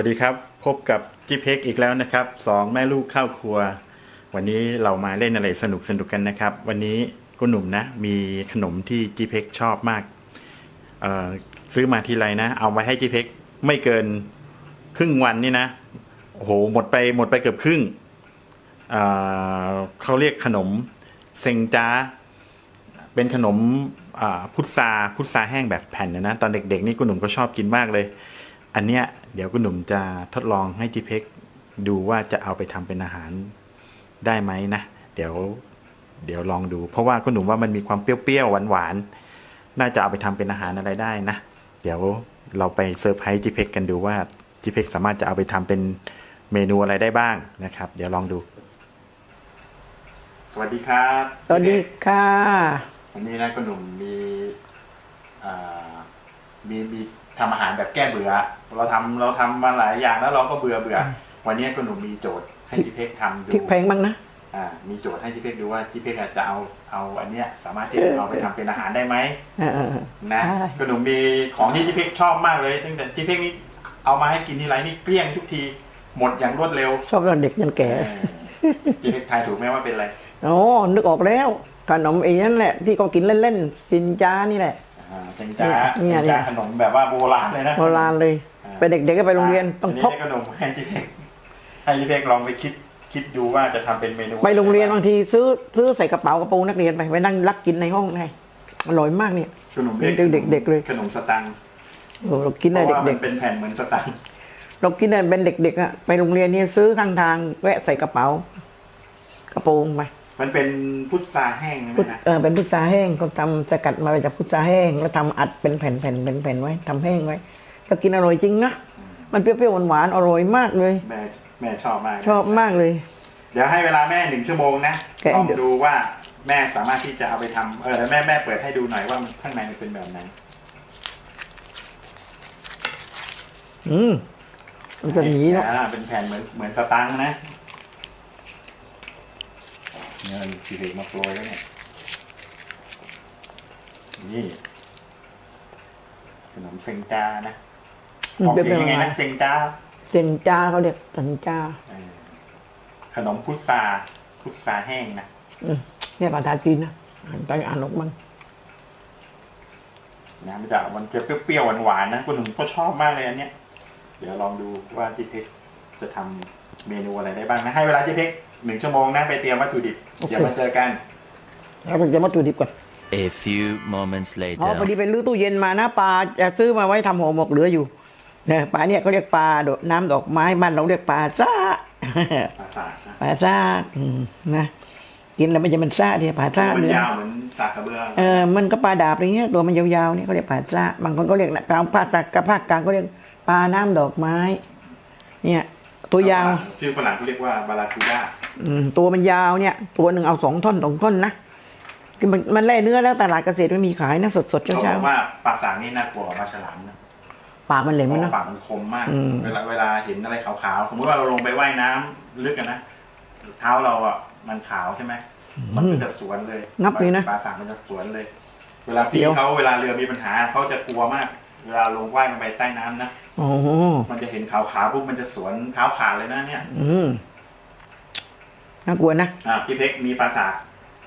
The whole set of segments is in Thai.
วัสดีครับ พบกับจิเพกอีกแล้วนะครับสองแม่ลูกเข้าครัว วันนี้เรามาเล่นอะไรสนุกสนุกกันนะครับ วันนี้คุหนุ่มนะ มีขนมที่จิเพกชอบมากเออซื้อมาทีไรนะ เอาไว้ให้จิเพกไม่เกินครึ่งวันนี่นะโอ้โหหมดไปหมดไปเกือบครึ่งเเขาเรียกขนมเซงจ้า เป็นขนมพุทราพุทราแห้งแบบแผ่นนะนะตอนเด็กๆนี่คุหนุ่มก็ชอบกินมากเลย อันเนี้ยเดี๋ยวคุณหนุ่มจะทดลองให้จีเพ็กดูว่าจะเอาไปทำเป็นอาหารได้ไหมนะ เดี๋ยวเดี๋ยวลองดู เพราะว่าคุณหนุ่มว่ามันมีความเปรี้ยวๆหวานๆน่าจะเอาไปทำเป็นอาหารอะไรได้นะ เดี๋ยวเราไปเซอร์ไพรส์จีเพ็กกันดูว่าจีเพ็กสามารถจะเอาไปทำเป็นเมนูอะไรได้บ้างนะครับ เดี๋ยวลองดู สวัสดีครับ สวัสดีค่ะวันนี้นะคุณหนุ่มมีอ่ามีมี ทำอาหารแบบแก้เบื่อ เราทำเราทำมาหลายอย่างแล้วเราก็เบื่อเบื่อ วันนี้คุณหนุ่มมีโจทย์ให้จิเพ็กทำดูพริกแพงบ้างนะอ่ามีโจทย์ให้จิเพ็กดูว่าจิเพ็กอาจจะเอาเอาอันเนี้ยสามารถที่จะเอาไปทำเป็นอาหารได้ไหมเออเออเออนะได้คุณหนุ่มมีของที่จิเพ็กชอบมากเลยตั้งแต่จิเพ็กนี่เอามาให้กินทีไรนี่เกลี้ยงทุกทีหมดอย่างรวดเร็วชอบตอนเด็กยันแก่เออจิเพ็กทายถูกไหมว่าเป็นอะไรโอ้นึกออกแล้วขนมไอ้นั่นแหละที่เขากินเล่นๆซินจ้านี่แหละ อ่าเซงจ้าเนี่ยเซงเนี่จ้ายขนมแบบว่าโบราณเลยนะ โบราณเลย อ่าไปเด็กๆก็ไปโรงเรียนต้องพกนนี้ได้ขนมให้จิเพกให้จิเพกลองไปคิดคิดดูว่าจะทำเป็นเมนูไปโรงเรียนบางทีซื้อซื้อใส่กระเป๋ากระโปรงนักเรียนไปไปนั่งลักกินในห้องไงอร่อยมากเนี่ย ขนมเรียกเด็กๆเลย ขนมสตังค์โอ้เรากินเพได้ราะว่ามัเด็นกเป็นแผ่นเหมือนสตังค์ๆเรากินได้เป็นเด็กๆอะไปโรงเรียนนี่ซื้อข้างทางแวะใส่กระเป๋า กระโปรงไป มันเป็นพุทราแห้งใช่ไหมพุทนะเออเป็นพุทราแห้งเขาทำสกัดมาจากพุทราแห้ง แล้วทำอัดเป็นแผ่นๆเป็นแผ่นไว้ทำแห้งไว้ แล้วกินอร่อยจริงนะมันเปรี้ยวๆหวานๆอร่อยมากเลย แม่แม่ชอบมากชอบมากเลย เดี๋ยวให้เวลาแม่หนึ่งชั่วโมงนะแกะลองให้ดูดูว่าแม่สามารถที่จะเอาไปทำเออแล้วแม่แม่เปิดให้ดูหน่อยว่ามันข้างในมันเป็นแบบไหนอืมมันจะหนีเนาะอ่าเป็นแผ่นเหมือนเหมือนสตังค์นะ เนี่ยจีเพกมาโปรยแล้วเนี่ยนี่ขนมเซงจานะมันออกเป็นเสียงยัยังงไงไงนะเซงจ้าเจนจ้าเขาเรียกจันจ้าเออขนมพุทราพุทราแห้งนะอืมเนี่ยภาษาจีนนะอ่านไปอ่านออกมั้งนะมันจะมันจะเปรี้ยวๆหวานๆนะคุณหนุ่มก็ชอบมากเลยอันเนี้ย เดี๋ยวลองดูว่าจิเพ็กจะทำ เมนูอะไรได้บ้างนะ ให้เวลาจิเพ็กหนึ่งชั่วโมงนะไปเตรียมวัตถุดิบเดี๋ยวมาเจอกันแล้วมันจะมาตูดิบก่อน A few moments อ๋อ later. พอดีไปรื้อตู้เย็นมานะปลาจะซื้อมาไว้ทำห่อหมกเหลืออยู่เนี่ยปลาเนี่ยเขาเรียกปลาดอกน้ำดอกไม้บ้านเราเรียกปลาซ่าปราสาทนะปลาซ่าอืมนะกินแล้วมันจะมันซ่าเนี่ยปลาซ่ามันเนื้อยาวเหมือนสากกระเบือเออมันก็ปลาดาบอะไรเงี้ยตัวมันยาวๆเนี่ยเขาเรียกปลาซ่าบางคนก็เรียกนะกลางภาคกลางภาคกลางก็เรียกปลาน้ำดอกไม้ เนี่ย ตัวยาว ชื่อฝรั่งเขาเรียกว่าบาราคูด้าอืมตัวมันยาวเนี่ย ตัวหนึ่งเอาสองท่อนสองท่อนนะคือมันมันแล่เนื้อแล้วตลาดเกษตรไม่มีขายนะสดสดๆเขาบเช้าอกว่าปลาสางนี่น่ากลัวกว่าปลาฉลามนะๆปากมันเหลเพมมันราะเนาะปากมันคมมากอืมเวลาเวลาเห็นอะไรขาวๆสมมติว่าเราลงไปว่ายน้ำลึกกันนะเท้าเราอะมันขาวใช่ไหมมันก็จะสวนเลยงับเลยนะปลาสางมันจะสวนเลย เวลาพี่เดี๋ยวเขาเวลาเรือมีปัญหาเขาจะกลัวมาก เวลาลงว่ายลงไปใต้น้ำนะ โอ้โหมันจะเห็นขาวๆปุ๊บมันจะสวนเท้าขาดเลยนะเนี่ย อืมน่ากลัวนะอ่าพี่เพ็กมีปลาสาก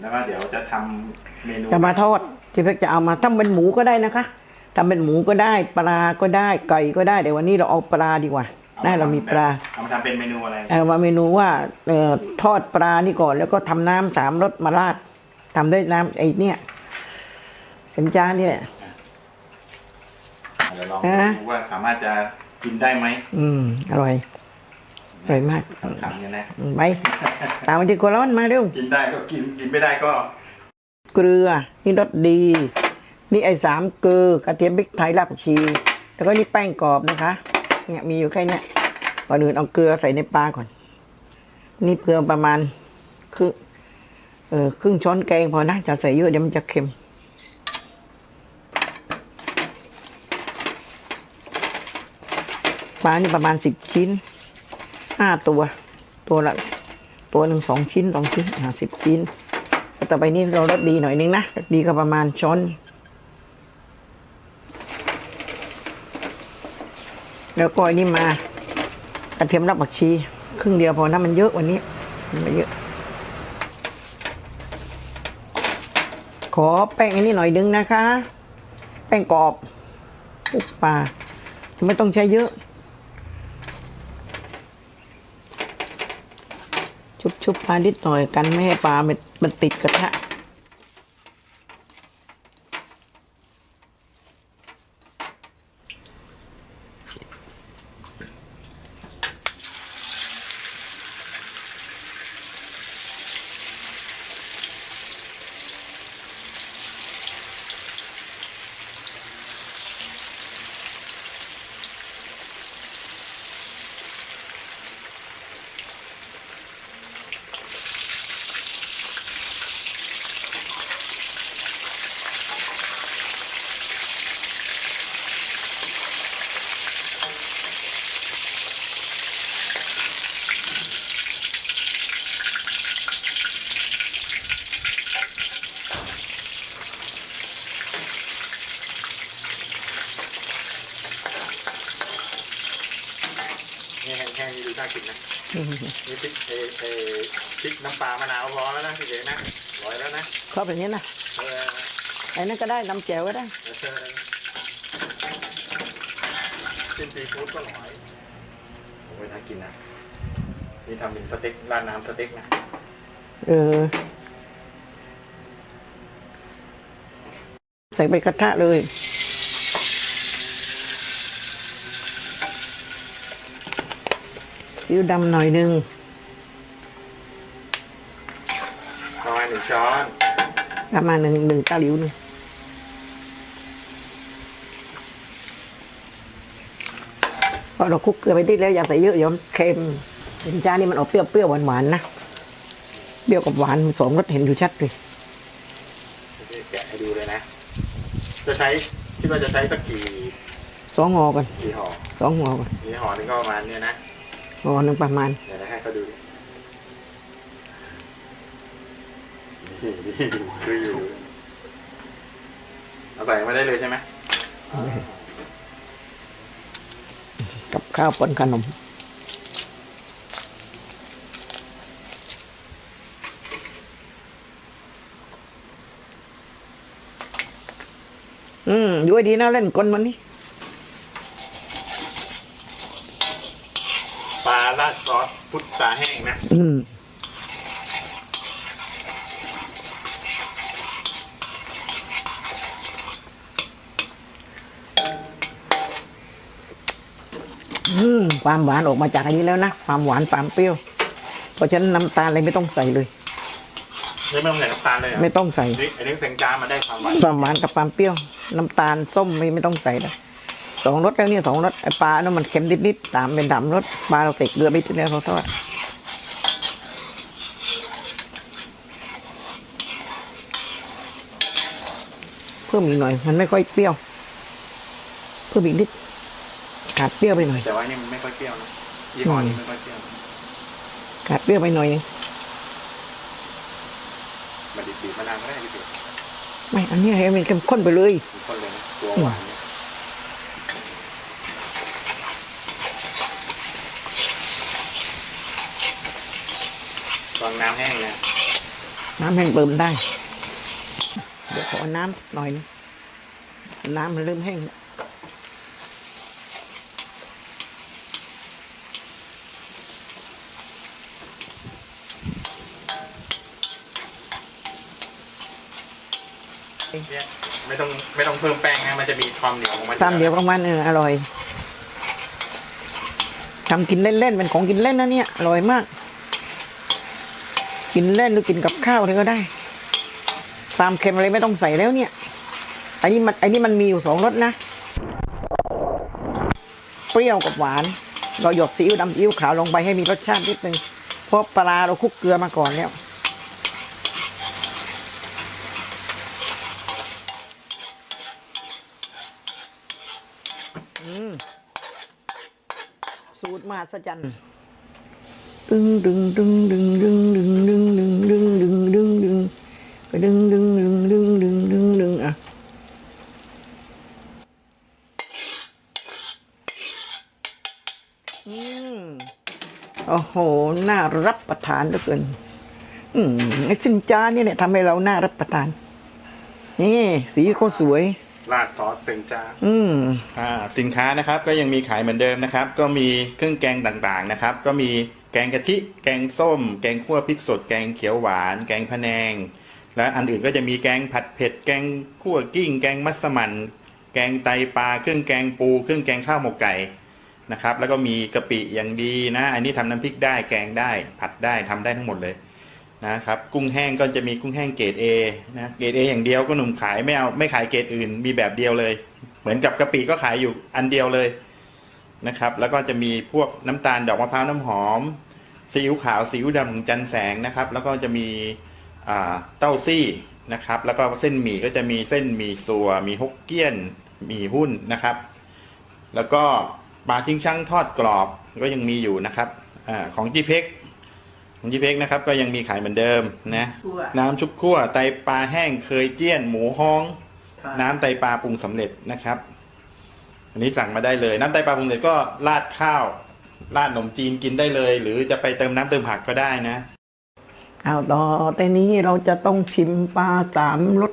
แล้วก็เดี๋ยวจะทำเมนูจะมาทอดที่เพ็กจะเอามาทำเป็นหมูก็ได้นะคะทำเป็นหมูก็ได้ปลาก็ได้ไก่ก็ได้เดี๋ยววันนี้เราเอาปลาดีกว่าได้เรามีปลาเอามาทำเป็นเมนูอะไรเอามาเมนูว่าเอ่อทอดปลานี่ก่อนแล้วก็ทำน้ำสามรสมาราดทำด้วยน้ำไอ้เนี่ยเส้นจานนี่แหละ เดี๋ยวลองนะ ดูว่าสามารถจะกินได้ไหมอืม อร่อย อร่อยมากขำๆเนี่ยนะไป ตามมาที่กัวร้อนมาเร็ว กินได้ก็กิน กินไม่ได้ก็ เกลือ นี่รสดี นี่ไอ้สามเกลือกระเทียมพริกไทยรากผักชี แล้วก็นี่แป้งกรอบนะคะ เนี่ยมีอยู่แค่เนี้ยก่อนอื่นเอาเกลือใส่ในปลาก่อน นี่เกลือประมาณครึ่งเออครึ่งช้อนแกงพอนะจะใส่เยอะเดี๋ยวมันจะเค็ม ปลานี่ประมาณสิบชิ้นห้าตัว ตัวละตัวหนึ่งสองชิ้นสองชิ้นอ่าสิบชิ้นแต่อไปนี่เรารสดีหน่อยนึงนะดีก็ประมาณช้อนแล้วก็อันนี้มากระเทียมรากผักชี ครึ่งเดียวพอนะมันเยอะวันนี้มันมเยอะ ขอแป้งอันนี้หน่อยนึงนะคะ แป้งกรอบอุกปลาไม่ต้องใช้เยอะ ชุบปลานิดหน่อยกันไม่ให้ปลามันมันติดกระทะ นี่แห้งๆนี่ ดูน่ากินนะนี่พริกเอเอพริกน้ำปลามะนาวร้อนแล้วนะพี่เก๋นะร้อยแล้วนะชอบแบบนี้นะเออไอ้นั่นก็ได้น้ำแจ่วก็ได้กินซีฟู้ดก็ร้อยโอ้ยน่ากินนะนี่ทำเป็นสเต็กราดน้ำสเต็กนะเออ ใส่ไปกระทะเลย ซีอิ๊วดำหน่อยหนึงประมาณหนึ่งช้อนประมาณหนึ่งหนึ่งตาหลิวหนึ่งเพราะเราคลุกเกลือไปนิดแล้วอย่าใส่เยอะเดี๋ยวมันเค็มเห็นจานนี่มันออกเปรี้ยวๆหวานๆนะเปรี้ยวกับหวานสองรสเห็นอยู่ชัดเลยแกะให้ดูเลยนะ จะใช้คิดว่าจะใช้สักกี่สองห่อกันกี่ห่อสองห่อกันนี่ห่อหนึงก็ประมาณเนี้ยนะ ห่อหนึ่งประมาณเดี๋ยวให้เขาดูดินี่นี่ดูคืออยู่เอาใส่มาได้เลยใช่ไหมกับข้าวปนขนมอืมย้วยดีนะเล่นกลมันนี่ ปลาราดซอส พุทราแห้งนะ อืมอืมความหวานออกมาจากอันนี้แล้วนะ ความหวานความเปรี้ยว เพราะฉะนั้นน้ำตาลอะไรไม่ต้องใส่เลย นี่ไม่ต้องใส่น้ำตาลเลยเหรอไม่ต้องใส่ นี่อันนี้เซงจามาได้ความหวาน ความหวานกับความเปรี้ยว น้ำตาลส้มไม่ไม่ต้องใส่เลย สองรสแล้วเนี่ยสองรสไอปลาเนี่ยมันเค็มนิดๆตามเป็นดำรสปลาเราใส่เกลือไปทีแล้วเราทอดเพิ่มอีกหน่อยมันไม่ค่อยเปรี้ยวเพิ่มอีกนิดขาดเปรี้ยวไปหน่อยแต่ว่านี่มันไม่ค่อยเปรี้ยวนะยี่ห้อนี้ไม่ค่อยเปรี้ยวขาดเปรี้ยวไปหน่อยนึงมันดิบๆมะนาวก็ได้พี่เก๋ไม่อันนี้ให้มันเข้มข้นไปเลยทุกคนเลยนะตัวหวานเนี่ย อนน้ำแห้งเนี่ยน้ำแห้งเติมได้ เดี๋ยวขอน้ำหน่อยนึงน้ำมันเริ่มแห้งแล้วเนี่ยไม่ต้องไม่ต้องเพิ่มแป้งนะมันจะมีความเหนียวของมันตามเดียวกับมันเอออร่อยทำกินเล่นๆเป็นของกินเล่นนะเนี่ยอร่อยมาก กินเล่นหรือกินกับข้าวอะไรก็ได้ความเค็มอะไรไม่ต้องใส่แล้วเนี่ย อันนี้มันอันนี้มันมีอยู่สองรสนะ เปรี้ยวกับหวาน เราหยดซีอิ๊วดำซีอิ๊วขาวลงไปให้มีรสชาตินิดนึง เพราะปลาเราคลุกเกลือมาก่อนแล้ว สูตรมหัศจรรย์ดึงดึงดึงดึงดึงดึงดึงดึงดึงดึงดึงดึงไปดึงดึงดึงดึงดึงดึงดึงอะอืม โห น่ารับประทานเหลือเกิน อืมไอ้สินจาเนี่ยเนี่ยทำให้เราน่ารับประทาน นี่ สีเขาสวย ราดซอสเซนจาอืม อ่าสินค้านะครับก็ยังมีขายเหมือนเดิมนะครับ ก็มีเครื่องแกงต่างๆนะครับ ก็มีแกงกะทิ แกงส้ม แกงคั่วพริกสด แกงเขียวหวาน แกงพะแนง และอันอื่นก็จะมีแกงผัดเผ็ด แกงคั่วกิ้ง แกงมัสมั่น แกงไตปลา เครื่องแกงปู เครื่องแกงข้าวหมกไก่ นะครับ แล้วก็มีกะปิอย่างดีนะ อันนี้ทำน้ำพริกได้แกงได้ ผัดได้ทำได้ทั้งหมดเลยนะครับ กุ้งแห้งก็จะมีกุ้งแห้งเกรด A นะเกรด A อย่างเดียวก็หนุ่มขายไม่เอาไม่ขายเกรดอื่น มีแบบเดียวเลย เหมือนกับกะปิก็ขายอยู่อันเดียวเลยนะครับ แล้วก็จะมีพวกน้ำตาลดอกมะพร้าวน้ำหอมซีอิ๊วขาวซีอิ๊วดำของจันแสงนะครับ แล้วก็จะมีเต้าซี่นะครับ แล้วก็เส้นหมี่ก็จะมีเส้นหมี่สัวมีฮกเกี้ยนหมี่หุ้นนะครับ แล้วก็ ปลาชิงช่างทอดกรอบก็ยังมีอยู่นะครับอาของจีเพ็กของจีเพ็กนะครับ ก็ยังมีขายเหมือนเดิมนะคั่วน้ำชุบคั่วไตปลาแห้งเคยเจี้ยน หมูฮ้อง น้ำไตปลาปรุงสำเร็จนะครับ อันนี้สั่งมาได้เลย น้ำไตปลาปรุงสำเร็จก็ราดข้าวราดขนมจีนกินได้เลย หรือจะไปเติมน้ำเติมผักก็ได้นะเอาต่อแต่นี้เราจะต้องชิมปลาสามรส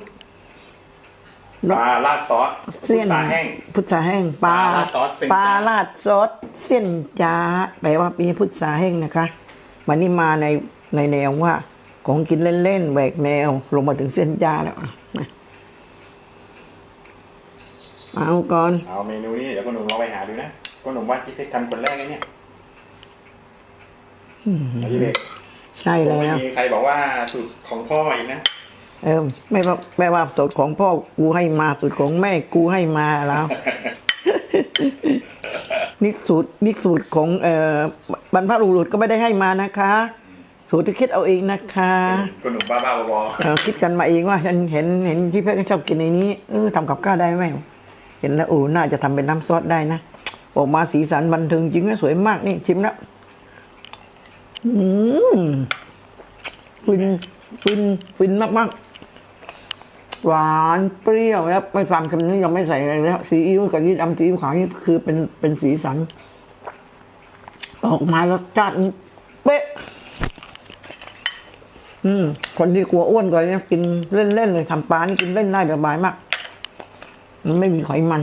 ปลาราดซอสเส้นพุทราแห้ง พุทราแห้งปลาปลาราดซอสเส้นปลาจ้าราดซอสเส้นจ้าแปลว่ามีพุทราแห้งนะคะ วันนี้มาในในแนวว่า ของกินเล่นๆแหวกแนวลงมาถึงเส้นจ้าแล้วอะมาเอาก่อน เอาเมนูนี้เดี๋ยวคุณหนุ่มลองไปหาดูนะคุณหนุ่มว่าจีเพ็กทำคนแรกนะเนี่ยเอาจีเพ็กใช่แล้วไม่มีใครบอกว่าสูตรของพ่ออีกนะ เออไม่ว่าไม่ว่าสูตรของพ่อกูให้มาสูตรของแม่กูให้มาแล้วนี่สูตรนี่สูตรของเอ่อบรรพบุรุษก็ไม่ได้ให้มานะคะ สูตรที่คิดเอาเองนะคะคุณหนุ่มบ้าบ้าๆบอเออคิดกันมาเองว่าฉันเห็นเห็นพี่เพชรก็ชอบกินในนี้เออทำกับข้าวได้ไหมเห็นแล้วโอ้น่าจะทำเป็นน้ำซอสได้นะออกมาสีสันบันเทิงจริงนะสวยมากนี่ชิมแล้วอืมฟินฟินฟินมากๆ หวานเปรี้ยวแล้วไม่ความคำนี้ยังไม่ใส่อะไรแล้วซีอิ๊วกับยี่ดำซีอิ๊วขาวนี่คือเป็นเป็นสีสันออกมารสชาตินี่เป๊ะ อืม คนที่กลัวอ้วนก็เนี่ยกินเล่นๆเลยทำปลานี่กินเล่นได้สบายมาก มันไม่มีไขมัน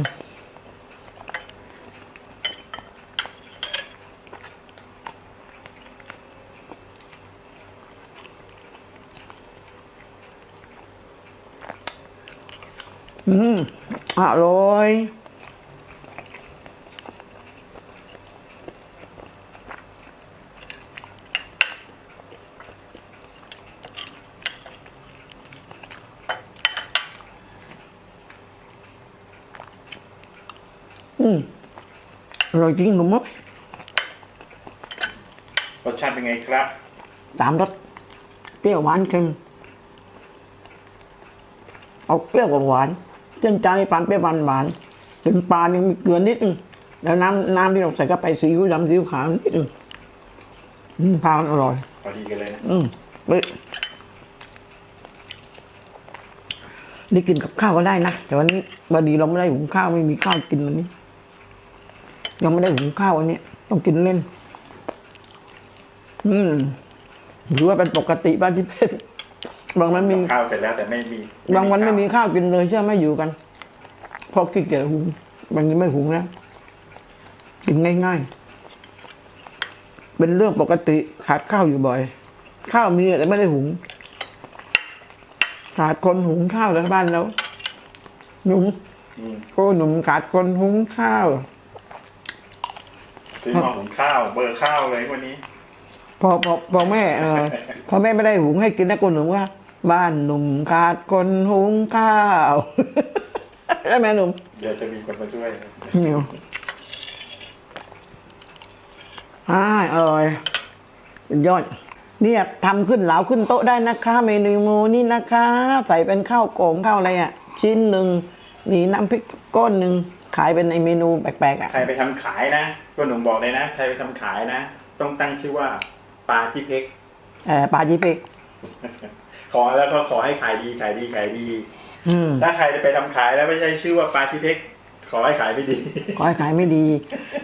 อืม อร่อยอืมอร่อยจริงหนุ่มมั้ยรสชาติเป็นไงครับ สามรสเปรี้ยวหวานเค็มเอาเปรี้ยวกับหวาน เส้นจานนี่ปานเปรี้ยวหวานหวานถึงปลานี่มีเกลือนิดนึงแล้วน้ำน้ำที่เราใส่เข้าไปซีอิ๊วดำซีอิ๊วขาวนิดนึงอืมปลามันอร่อยพอดีกันเลยนะอืมเฮ้ยนี่กินกับข้าวก็ได้นะแต่วันนี้บดีเราไม่ได้หุงข้าวไม่มีข้าวกินวันนี้ยังไม่ได้หุงข้าววันนี้ต้องกินเล่น อืมถือว่าเป็นปกติบ้านที่เพชร บางวันมีข้าวเสร็จแล้วแต่ไม่มี บางวันไม่มีข้าวกินเลยเชื่อไหม่อยู่กันเพราะขี้เกียจหุงบางทีไม่หุงแล้วกินง่ายๆ เป็นเรื่องปกติขาดข้าวอยู่บ่อย ข้าวมีแต่ไม่ได้หุงขาดคนหุงข้าวแล้วบ้านแล้วหนุ่มอืมโอ้หนุ่มขาดคนหุงข้าวซื้อมาหุงข้าว เบอร์ข้าวเลยวันนี้ พอพอพอแม่เออพอแม่ไม่ได้หุงให้กินนะคนหนุ่มว่า บ้านหนุ่มขาดคนหุงข้าวใช่ไหมหนุ่มเดี๋ยวจะมีคนมาช่วยเหนียวอ่าอร่อยสุดยอด เนี่ยทำขึ้นเหลาขึ้นโต๊ะได้นะคะ เมนูนี่นะคะ ใส่เป็นข้าวโก่งข้าวอะไรอะ ชิ้นหนึ่งมีน้ำพริกก้อนหนึ่งขายเป็นในเมนูแปลกๆอะใครไปทำขายนะก็หนุ่มบอกเลยนะใครไปทำขายนะ ต้องตั้งชื่อว่าปลาทิพเอ็กเออปลาจีเปก ขอแล้วก็ขอให้ขายดีขายดีขายดี อืมถ้าใครจะไปทำขายแล้วไม่ใช่ชื่อว่าปลาทิพเอ็กขอให้ขายไม่ดี ขอให้ขายไม่ดี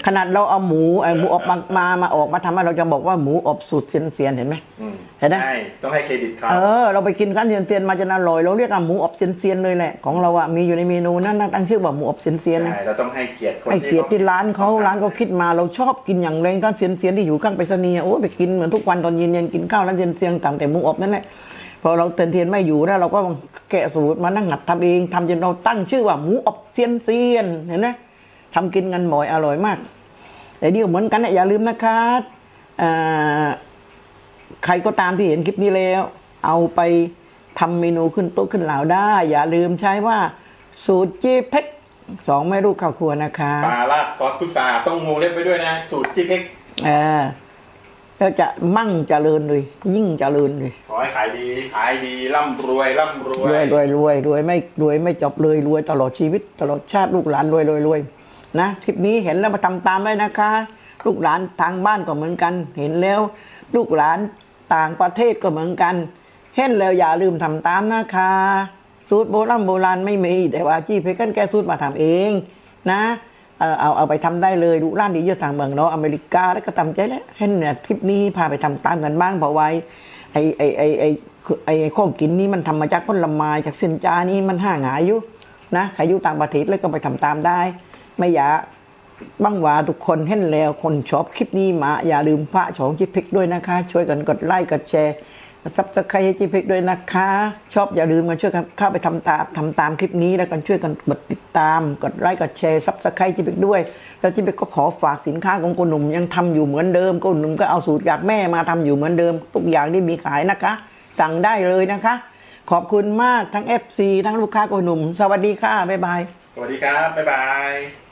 ขนาดเราเอาหมูไอ้หมูอบมามามาออกมาทำให้เราจะบอกว่าหมูอบสูตรเซียนเซียนๆเห็นไหม อืมเห็นไหม ใช่ต้องให้เครดิตเขาเออเราไปกินร้านเซียนเซียนๆมาจนอร่อยเราเรียกว่าหมูอบเซียนเซียนๆเลยแหละของเราอะมีอยู่ในเมนูนั้นนะตั้งชื่อว่าหมูอบเซียนเซียนๆนะ ใช่เราต้องให้เกียรติคนให้เกียรติที่ร้านเขาร้านเขาคิดมาเราชอบกินอย่างแรงร้านเซียนเซียนๆที่อยู่ข้างไปรษณีย์อะโอ้ไปกินเหมือนทุกวันตอนเย็นๆกินข้าวร้านเซียนเซียนๆต่างแต่หมูอบนั่นแหละ พอเราเตือนเทียนไม่อยู่แล้วเราก็แกะสูตรมานั่งหัดทำเองทำจนเราตั้งชื่อว่าหมูอบเซียนเซียนๆเห็นไหมทำกินกันบ่อยอร่อยมากแต่เดียวเหมือนกันนะอย่าลืมนะคะอ่าใครก็ตามที่เห็นคลิปนี้แล้ว เอาไปทำเมนูขึ้นโต๊ะขึ้นเหลาได้ อย่าลืมใช้ว่าสูตรเจเพ็กสองแม่ลูกข้าวครัวนะคะปลาราดซอสพุทราต้องงูเล็บไปด้วยนะ สูตรจิ๊กเอ็กเออ แล้วจะมั่งเจริญเลย ยิ่งเจริญเลยขอให้ขายดีขายดีร่ำรวยร่ำรวรวยยรวยรวยรวยไม่รวยไม่จบเลยรวยตลอดชีวิต ตลอดชาติลูกหลานรวยรวยรวยนะคลิปนี้เห็นแล้วมาทำตามได้นะคะ ลูกหลานทางบ้านก็เหมือนกัน เห็นแล้ว ลูกหลานต่างประเทศก็เหมือนกัน เห็นแล้วอย่าลืมทำตามนะคะสูตรโบราณโบราณไม่มีแต่ว่าจี้เพกันแก้สูตรมาทำเองนะ เออเอาเอาไปทำได้เลยลูร้านดีเยอะทางเมืองเนาะอเมริกาแล้วก็ทำใจแล้วเห็นเนี่ยคลิปนี้พาไปทำตามกันบ้างเพราะไว้ไอไอไอไอคือไอข้องกินนี่มันทำมาจากผลไม้จากเส้นจานี่มันห่างหายอยู่นะใครอยู่ต่างประเทศแล้วก็ไปทำตามได้ ไม่อยากบ้างว่าทุกคนเห็นแล้วคนชอบคลิปนี้มา อย่าลืมพระชองจิพิกด้วยนะคะ ช่วยกันกดไลค์กดแชร์ ซับสไครต์ให้จิพิกด้วยนะคะ ชอบอย่าลืมกันช่วยกันเข้าไปทำตามทำตามคลิปนี้แล้วกันช่วยกันกดติดตาม กดไลค์กดแชร์ซับสไครต์จิพิกด้วย แล้วจิพิกก็ขอฝากสินค้าของคุณหนุ่มยังทำอยู่เหมือนเดิมคุณหนุ่มก็เอาสูตรจากแม่มาทำอยู่เหมือนเดิม ทุกอย่างที่มีขายนะคะ สั่งได้เลยนะคะ ขอบคุณมากทั้ง FC ทั้งลูกค้าคุณหนุ่ม สวัสดีค่ะบ๊ายบายสวัสดีครับบ๊ายบาย